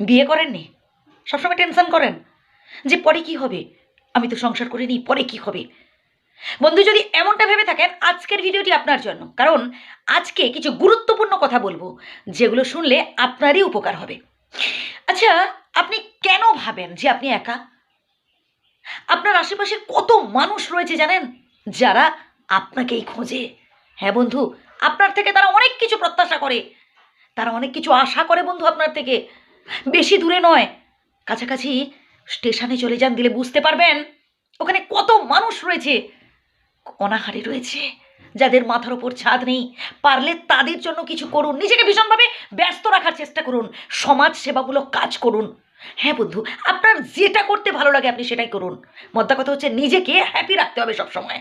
বিয়ে করেননি? সবসময় টেনশন করেন? যে পরে কি হবে? আমি তো সংসার করে নিই, পরে কি হবে? বন্ধু, যদি এমনটা ভেবে থাকেন, আজকের ভিডিওটি আপনার জন্য। কারণ আজকে কিছু গুরুত্বপূর্ণ কথা বলব, যেগুলো শুনলে আপনারই উপকার হবে। আচ্ছা আপনি কেন ভাবেন যে আপনি একা? আপনার আশেপাশে কত মানুষ রয়েছে জানেন, যারা আপনাকেই খোঁজে? হ্যাঁ বন্ধু, আপনার থেকে তারা অনেক কিছু প্রত্যাশা করে। তারা অনেক কিছু আশা করে বন্ধু আপনার থেকে। বেশি দূরে নয়। কাছাকাছি স্টেশনে চলে যান দিলে বুঝতে পারবেন, ওখানে কত মানুষ রয়েছে। অনাহারে রয়েছে, যাদের মাথার ওপর ছাদ নেই। পারলে তাদের জন্য কিছু করুন, নিজেকে ভীষণভাবে ব্যস্ত রাখার চেষ্টা করুন সমাজ সেবামূলক কাজ করুন। হ্যাঁ বন্ধু, আপনার যেটা করতে ভালো লাগে আপনি সেটাই করুন। মধ্যা কথা হচ্ছে নিজেকে হ্যাপি রাখতে হবে সব সময়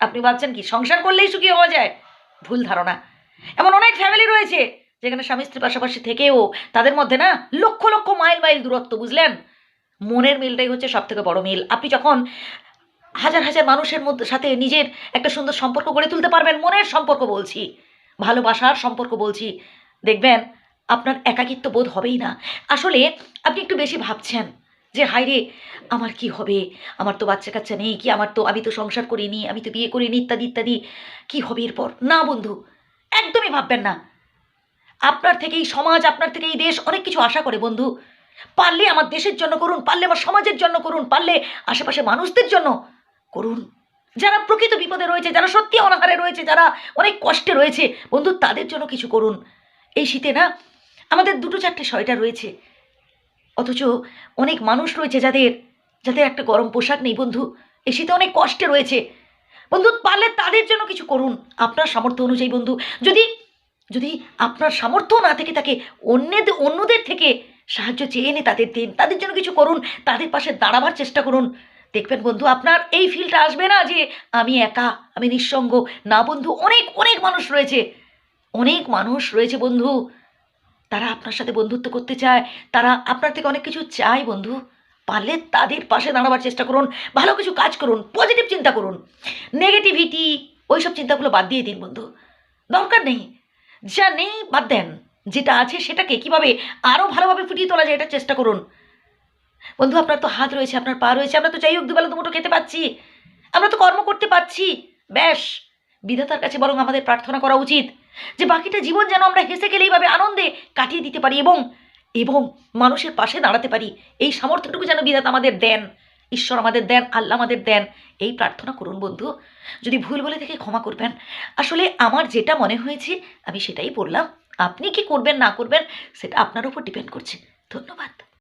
আপনি ভাবছেন কি, সংসার করলেই সুখী হওয়া যায়? ভুল ধারণা। এমন অনেক ফ্যামিলি রয়েছে যেখানে স্বামী স্ত্রীর পাশাপাশি থেকেও তাদের মধ্যে না লক্ষ লক্ষ মাইল মাইল দূরত্ব, বুঝলেন? মনের মিলটাই হচ্ছে সব থেকে বড় মিল। আপনি যখন হাজার হাজার মানুষের মধ্যে, সাথে নিজের একটা সুন্দর সম্পর্ক গড়ে তুলতে পারবেন, মনের সম্পর্ক বলছি, ভালোবাসার সম্পর্ক বলছি, দেখবেন আপনার একাকিত্ব বোধ হবেই না। আসলে আপনি একটু বেশি ভাবছেন যে হাই রে আমার কি হবে? আমার তো বাচ্চা কাচ্চা নেই, কি আমার তো, আমি তো সংসার করিনি, আমি তো বিয়ে করিনি, ইত্যাদি ইত্যাদি, কী হবে এরপর? না বন্ধু, একদমই ভাববেন না। আপনার থেকে এই সমাজ, আপনার থেকে এই দেশ অনেক কিছু আশা করে বন্ধু। পারলে আমার দেশের জন্য করুন, পারলে আমার সমাজের জন্য করুন, পারলে আশেপাশে মানুষদের জন্য করুন। যারা প্রকৃত বিপদে রয়েছে, যারা সত্যি অনাহারে রয়েছে, যারা অনেক কষ্টে রয়েছে, বন্ধু, তাদের জন্য কিছু করুন। এই শীতে না, আমাদের দুটো চারটে সোয়েটার রয়েছে। অথচ অনেক মানুষ রয়েছে যাদের যাদের একটা গরম পোশাক নেই বন্ধু। এই শীতে অনেক কষ্টে রয়েছে। বন্ধু, পারলে তাদের জন্য কিছু করুন। আপনার সামর্থ্য অনুযায়ী বন্ধু, যদি যদি আপনার সামর্থ্য না থেকে থাকে অন্যদের অন্যদের থেকে সাহায্য চেয়ে এনে তাদের দিন, তাদের জন্য কিছু করুন, তাদের পাশে দাঁড়াবার চেষ্টা করুন। দেখবেন বন্ধু, আপনার এই ফিলটা আসবে না যে আমি একা, আমি নিঃসঙ্গ, না বন্ধু, অনেক অনেক মানুষ রয়েছে। অনেক মানুষ রয়েছে বন্ধু। তারা আপনার সাথে বন্ধুত্ব করতে চায়, তারা আপনার থেকে অনেক কিছু চায় বন্ধু। পারলে তাদের পাশে দাঁড়াবার চেষ্টা করুন, ভালো কিছু কাজ করুন পজিটিভ চিন্তা করুন। নেগেটিভিটি ওই সব চিন্তাগুলো বাদ দিয়ে দিন বন্ধু। দরকার নেই। যা নেই বাদ দেন। যেটা আছে সেটাকে কীভাবে আরও ভালোভাবে ফুটিয়ে তোলা যায় এটা চেষ্টা করুন। বন্ধু, আপনার তো হাত রয়েছে, আপনার পা রয়েছে, আমরা তো যাই হোক দুবেলা দুমুটো খেতে পাচ্ছি। আমরা তো কর্ম করতে পারছি ব্যাস। বিধাতার কাছে বরং আমাদের প্রার্থনা করা উচিত যে বাকিটা জীবন যেন আমরা হেসে গেলে এইভাবে আনন্দে কাটিয়ে দিতে পারি এবং এবং মানুষের পাশে দাঁড়াতে পারি। এই সামর্থ্যটুকু যেন বিধাতা আমাদের দেন। ঈশ্বর আমাদের দেন, আল্লাহ আমাদের দেন। এই প্রার্থনা করুন বন্ধু। যদি ভুল বলে থেকে ক্ষমা করবেন। আসলে আমার যেটা মনে হয়েছে, আমি সেটাই বললাম। আপনি কি করবেন, না করবেন, সেটা আপনার উপর ডিপেন্ড করছে। ধন্যবাদ।